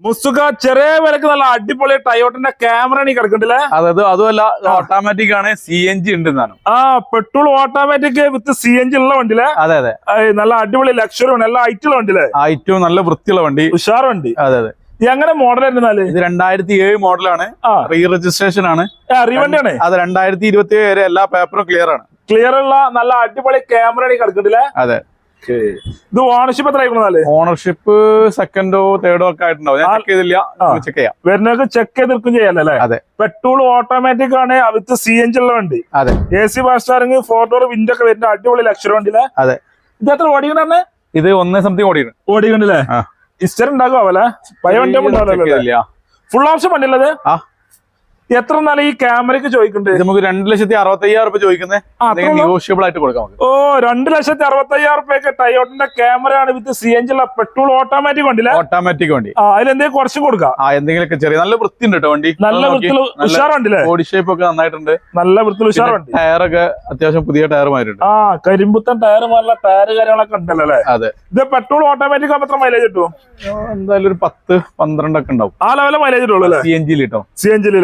മുസുക ചെറിയ വിലക്ക് നല്ല അടിപൊളി ടയോട്ടിന്റെ ക്യാമറ നീ കിടക്കണ്ടല്ലേ അതായത് അതുമല്ല ഓട്ടോമാറ്റിക് ആണ് സി എൻ ജി ഉണ്ട് ആ petrol automatic with C N G ഉള്ള വണ്ടിയിലെ? അതെ അതെ. നല്ല അടിപൊളി ലക്ഷറി നല്ല ഐറ്റുള്ള വണ്ടിയിലെ? ഏറ്റവും നല്ല വൃത്തിയുള്ള വണ്ടി. ഉഷാർ വണ്ടി. അതെ അതെ. ഇത് എങ്ങനെ മോഡൽ എന്നാൽ ഇത് രണ്ടായിരത്തി ഏഴ് മോഡലാണ്. റീ രജിസ്ട്രേഷൻ ആണ്. റീവണ്ടിയാണ് അത് രണ്ടായിരത്തി ഇരുപത്തി ഏഴ് വരെ എല്ലാ പേപ്പറും ക്ലിയർ ആണ്. ക്ലിയർ ഉള്ള നല്ല അടിപൊളി ക്യാമറ കിടക്കണ്ടില്ലേ അതെ. ഇത് ഓണർഷിപ്പ് എത്ര ആയിക്കണെന്നാൽ ഓണർഷിപ്പ് സെക്കൻഡോ തേർഡോ ഒക്കെ ആയിട്ടുണ്ടാവും. ചെക്ക് ചെയ്തില്ല. ചെക്ക് ചെയ്യാം. വരുന്നവർക്ക് ചെക്ക് ചെയ്ത് എടുക്കും ചെയ്യാലോ അതെ. പെട്രോൾ ഓട്ടോമാറ്റിക് ആണ് വിത്ത് സി എൻ ജി ഉള്ള വണ്ടി. അതെ. A C steering four door window ഒക്കെ വരുന്ന അടിപൊളി ലക്ഷറി വണ്ടിയിലെ. അതെ. ഇത് എത്ര ഓടിക്കണേ ഇത് ഒന്നേ സംതിങ് ഓടിക്കണം. ഓടിക്കണ്ടല്ലേ. ഇസ്റ്റർ ഉണ്ടാകുമല്ലേ പഴയ വണ്ടി ഫുൾ ഓപ്ഷൻ വണ്ടിയുള്ളത് ആ. എത്ര നാളെ ഈ ക്യാമറയ്ക്ക് ചോദിക്കുന്നുണ്ട് നമുക്ക് രണ്ട് ലക്ഷത്തി അറുപത്തി അയ്യായിരം റുപ്യ ചോദിക്കുന്നത്? നെഗോഷ്യബിൾ ആയിട്ട് കൊടുക്കാം ഓ രണ്ട് ലക്ഷത്തി അറുപത്തി അയ്യായിരം റുപ്യക്ക് ടയോട്ടിന്റെ ക്യാമറ ആണ് വിത്ത് സി എൻ ജി ഉള്ള പെട്രോൾ ഓട്ടോമാറ്റിക് വണ്ടി ഓട്ടോമാറ്റിക് വണ്ടി. ആ അതിലെന്തെങ്കിലും കുറച്ച് കൊടുക്കാം? ആ എന്തെങ്കിലുമൊക്കെ ചെറിയ നല്ല വൃത്തി ഉണ്ട് കേട്ടോ വണ്ടി. നല്ല വൃത്തി ഉഷാറുണ്ടല്ലേ ബോഡി ഷേപ്പ് ഒക്കെ നന്നായിട്ടുണ്ട്. നല്ല വൃത്തി ഉഷാറുണ്ട് ടയറൊക്കെ അത്യാവശ്യം പുതിയ ടയർ മാറിയിട്ടുണ്ട് ആ കരിമ്പുത്തൻ ടയർ പോലുള്ള ടയർ കാര്യങ്ങളൊക്കെ ഉണ്ടല്ലോ അല്ലേ? അതെ. ഇത് പെട്രോൾ ഓട്ടോമാറ്റിക് ആ എത്ര മൈലേജ് കിട്ടും? എന്തായാലും ഒരു പത്ത് പന്ത്രണ്ടൊക്കെ ഉണ്ടാവും. ആ ലെവലെ മൈലേജ് ഇട്ടുള്ളൂ സി എൻ ജിയിൽ ലിട്ടോ സി എൻ ജിയിലെ